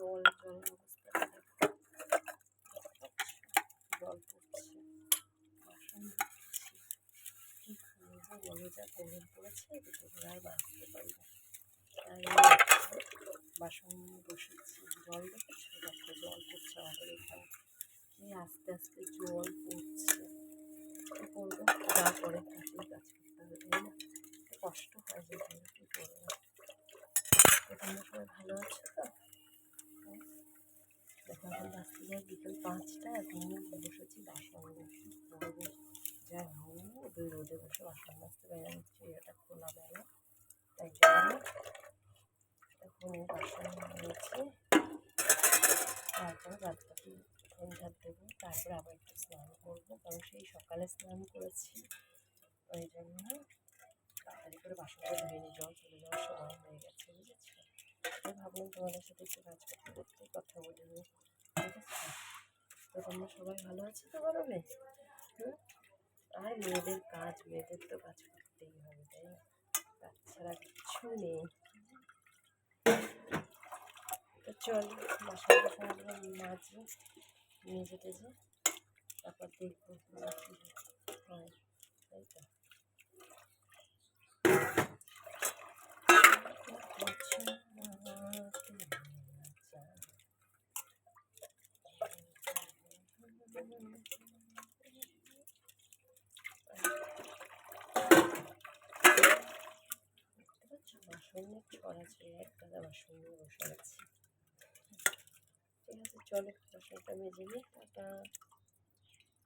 জল জলের অবস্থা জল পড়ছে। বাসন কি করব বলো? যা গরম পড়েছে দুটো আর বাঁচতে পারি না। তাই বাসন বসেছি। জল দেখেছ? দেখো, জল পড়ছে আমাদের এখানে। কি আস্তে আস্তে জল পড়ছে। করব? যা করে তাকেই কাজ করতে হবে, তাই না? কষ্ট হয় যে কী করব? তোমরা সবাই ভালো আছো তো? এখন বাঁচতে যায় বিকেল পাঁচটা এখন বসেছি বাসন। করব যা রোদ ওই রোদে বসে বাসন মাজতে না, হচ্ছে এটা খোলামেলা তাই জন্য এখন বাসন মেজে তারপর বাদ বাকি ঝাঁট দেবো, তারপর আবার একটু স্নান করব। কারণ সেই সকালে স্নান করেছি, ওই জন্য তাড়াতাড়ি করে বাসনটা ধুয়ে নিয়ে জল চলে যাওয়ার ভাবলাম তোমাদের সাথে একটু কাজ করতে করতে কথা বলে। নিই ঠিক আছে? তো তোমরা সবাই ভালো আছো তো গরমে? হুম? আর মেয়েদের কাজ, মেয়েদের তো কাজ করতেই হবে, তাই না? কাজ ছাড়া কিচ্ছু নেই। তো চল বাসন বাসনগুলো মাঝে মেজে টেজে তারপর দেখব কি হয় তাই তো বাসন ছড়াছড়ি এক গাদা বাসন নিয়ে বসে আছি। ঠিক আছে, চলো বাসনটা মেজে নিই, টাটা।